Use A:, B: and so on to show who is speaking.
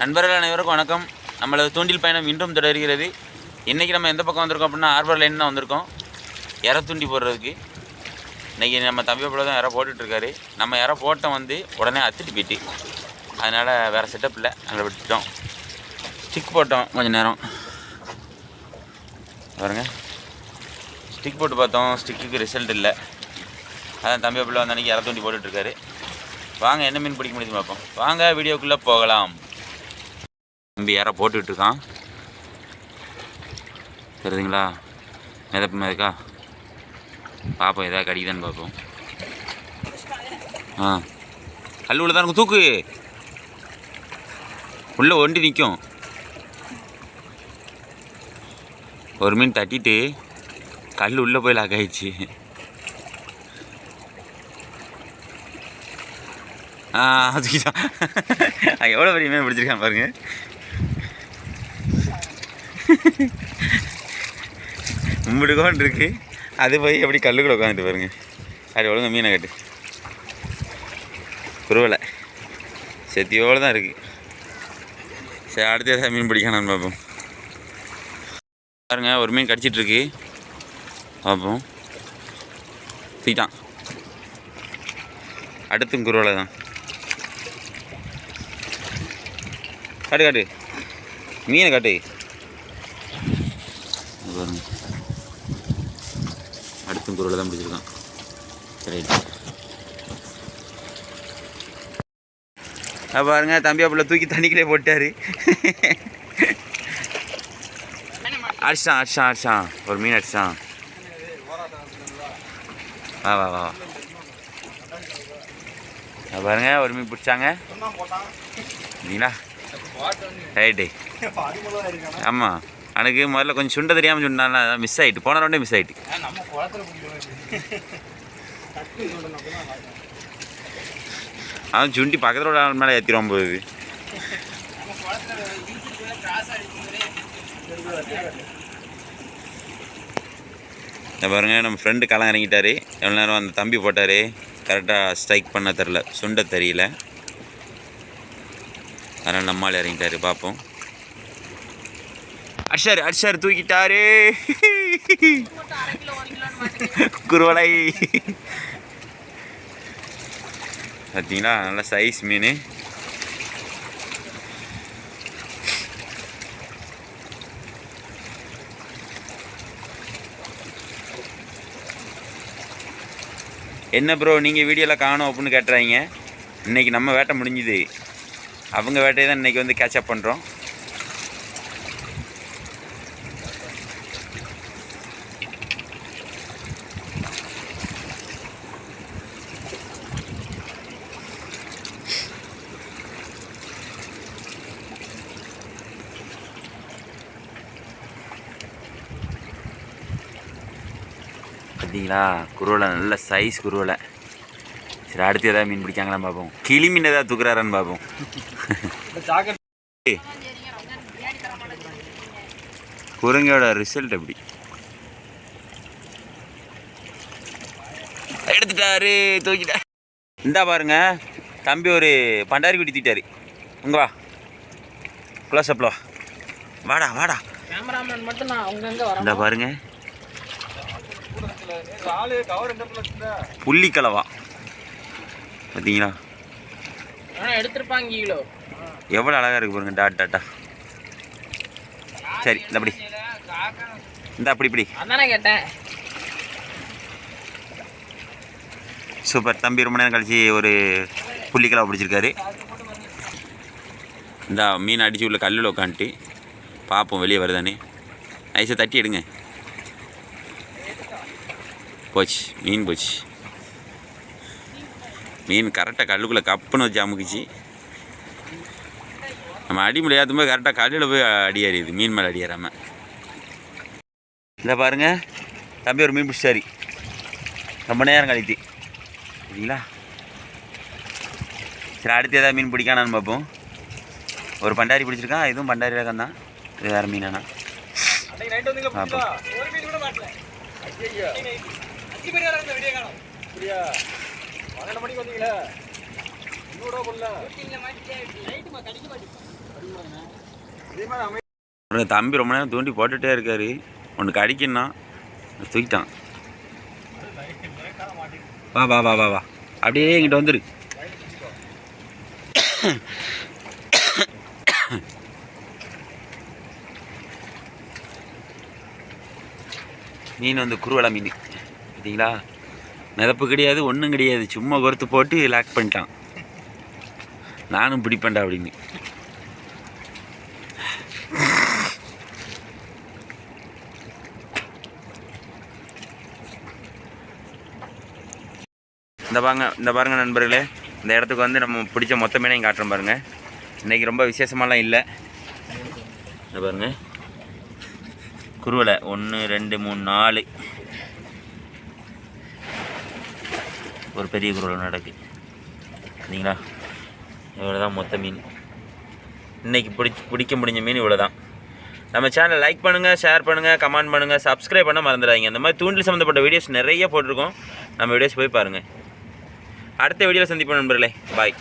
A: நண்பர்கள் அனைவருக்கும் வணக்கம். நம்மளது தூண்டில் பயணம் இன்றும் தொடர்கிறது. இன்றைக்கி நம்ம எந்த பக்கம் வந்திருக்கோம் அப்படின்னா ஆர்பர் லைன் தான் வந்திருக்கோம். இற தூண்டி போடுறதுக்கு. இன்றைக்கி நம்ம தம்பி பிள்ளை தான் இற போட்டுட்ருக்காரு நம்ம இற போட்டோம் வந்து உடனே அத்துட்டு போயிட்டு அதனால் வேறு செட்டப் இல்லை. அங்கே விட்டுட்டோம். ஸ்டிக் போட்டோம் கொஞ்சம் நேரம். பாருங்க. ஸ்டிக் போட்டு பார்த்தோம். ஸ்டிக்குக்கு ரிசல்ட் இல்லை. அதான் தம்பி பிள்ளை வந்து அன்றைக்கி இற தூண்டி போட்டுட்ருக்காரு வாங்க என்ன மீன் பிடிக்க முடியுதுன்னு பார்ப்போம். வாங்க வீடியோக்குள்ளே போகலாம். தம்பி யாரோ போட்டுட்டு இருக்கான். தெரியுதுங்களா? மிதப்பு மிதக்கா? பார்ப்போம் எதாவது கடிக்குதான்னு பார்ப்போம் ஆ. கல் உள்ள தான் இருக்கும் தூக்கு. உள்ளே ஒண்டி நிற்கும் ஒரு மீன் தட்டிட்டு கல் உள்ளே போய் லாக் ஆயிடுச்சு. ஆ அதுக்குதான். எவ்வளோ பெரிய மீன் பிடிச்சிருக்கான் பாருங்கள் மும்பிடுக்கோன் இருக்கு அது போய் எப்படி கல்லுக்குள்ள உட்காந்துட்டு பாருங்க. அது ஒழுங்கா மீனை கட்டு. குருவலை. செத்தியோடு தான் இருக்குது சரி அடுத்து ஏதாவது மீன் பிடிக்கணும்னு பார்ப்போம். பாருங்க ஒரு மீன் கடிச்சிட்டு இருக்கு பார்ப்போம். தீட்டான். அடுத்தும் குருவலை தான். காட்டு காட்டு. மீனை காட்டு. பாருங்க. அடுத்தும் குருவலை தான் பிடிச்சிருக்கான் ரைட் பாருங்க தம்பி அப்பள தூக்கி தண்ணிக்குள்ளே போட்டாரு. அடிச்சான் அடிச்சான் அடிச்சான் ஒரு மீன் அடிச்சான் வா வா வா பாருங்க ஒரு மீன் பிடிச்சாங்க. நீங்களா ரைட்டு ஆமாம் எனக்கு முதல்ல கொஞ்சம் சுண்ட தெரியாமல் சொன்னால அதான் மிஸ் ஆகிட்டு போன ரவுண்டே மிஸ் ஆகிட்டு அவன் சுண்டி பக்கத்தில் ஆள் மேலே ஏற்றிடுவான் போகுது பாருங்க நம்ம ஃப்ரெண்டு களம் இறங்கிட்டாரு. எவ்வளோ நேரம் அந்த தம்பி போட்டார். கரெக்டாக ஸ்ட்ரைக் பண்ண தெரில சுண்ட தெரியல. அதனால் நம்மால் இறங்கிட்டாரு. பார்ப்போம். அர்ஷர் அர்ஷர் தூக்கிட்டாரு. குருவலை. பார்த்தீங்களா நல்ல சைஸ் மீன். என்ன ப்ரோ நீங்கள் வீடியோவில் காணும் அப்படின்னு கேட்டுறாங்க. இன்றைக்கி நம்ம வேட்டை முடிஞ்சுது. அவங்க வேட்டையை தான் இன்றைக்கி வந்து கேட்சப் பண்ணுறோம் பார்த்தீங்களா? குருவலை நல்ல சைஸ் குருவலை. சரி அடுத்து ஏதாவது மீன் பிடிக்காங்களான்னு பார்ப்போம். கிளி மீன் ஏதாவது தூக்குறாரான்னு பார்ப்போம். குரங்கையோட ரிசல்ட் எப்படி? எடுத்துட்டாரு தூக்கிட்டா. இந்தா பாருங்க தம்பி ஒரு பண்டாரி குட்டி தீட்டாரு இங்க வா. க்ளோஸ் அப்ல வாடா வாடா.
B: கேமராமேன் மட்டும் நான் அங்கங்க வரேன்
A: இந்த பாருங்க. புள்ளி கலவா பார்த்தீங்களா
B: ஆனா எடுத்திருப்பாங்க கிலோ
A: எவ்வளோ அழகாக இருக்கு பாருங்க டாட் டாட்டா சரி இந்த அப்படி இந்த அப்படி இப்படி
B: கேட்டேன்.
A: சூப்பர். தம்பி ரொம்ப நேரம் கழிச்சு ஒரு புள்ளிக்கலா பிடிச்சிருக்காரு. இந்த மீன் அடிச்சு உள்ள கல்லில் உட்காந்துட்டு பார்ப்போம் வெளியே வருதானே ஐஸை தட்டி எடுங்க. போச்சு மீன் போச்சு. மீன் கரெக்டாக கல்லுக்குள்ளே கப்புன்னு வச்சு அமுக்குச்சு. நம்ம அடி முடியாத போது கரெக்டாக கல்லில் போய் அடி ஏறியுது மீன் மேலே அடி ஏறாமல் இல்லை பாருங்க தம்பி ஒரு மீன் பிடிச்சாரி ரொம்ப நேரம் கழித்து. சரிங்களா? சரி அடுத்து ஏதாவது மீன் பிடிக்கானான்னு பார்ப்போம். ஒரு பண்டாரி பிடிச்சிருக்கான் இதுவும் பண்டாரி ரகம் தான். இது வேறு மீனானா? பார்ப்போம்.
C: பன்னெண்டு மணிக்கு வந்தீங்களே? இன்னொரு கொள்ள.
A: ஒரு தம்பி ரொம்ப நேரம் தூண்டி போட்டுகிட்டே இருக்காரு. ஒன்று கடிக்கணும் தூக்கிட்டான். வா வா வா வா வா. அப்படியே இங்கிட்ட வந்துரு. மீன் வந்து குருவலை மீன். பார்த்தீங்களா மிதப்பு கிடையாது ஒன்றும் கிடையாது. சும்மா கொறுத்து போட்டு லாக் பண்ணிட்டான். நானும் பிடிப்பேன்டா அப்படின்னு. இந்த பாருங்க இந்த பாருங்க நண்பர்களே. இந்த இடத்துக்கு வந்து நம்ம பிடிச்ச மொத்த மீனையும் காட்டுறோம் பாருங்க. இன்னைக்கு ரொம்ப விசேஷமாலாம் இல்லை. இந்த பாருங்க. குருவலை. ஒன்று ரெண்டு மூணு நாலு. ஒரு பெரிய குரல் நடக்கு. சரிங்களா? இவ்வளோ தான் மொத்த மீன். இன்றைக்கி பிடிச்சி பிடிக்க முடிஞ்ச மீன் இவ்வளோ தான் நம்ம சேனலை லைக் பண்ணுங்கள் ஷேர் பண்ணுங்கள் கமெண்ட் பண்ணுங்கள் சப்ஸ்கிரைப் பண்ண மறந்துடாதீங்க. இந்த மாதிரி தூண்டில் சம்மந்தப்பட்ட வீடியோஸ் நிறைய போட்டிருக்கோம். நம்ம வீடியோஸ் போய் பாருங்கள் அடுத்த வீடியோவில் சந்திப்போம் நண்பர்களே. பாய்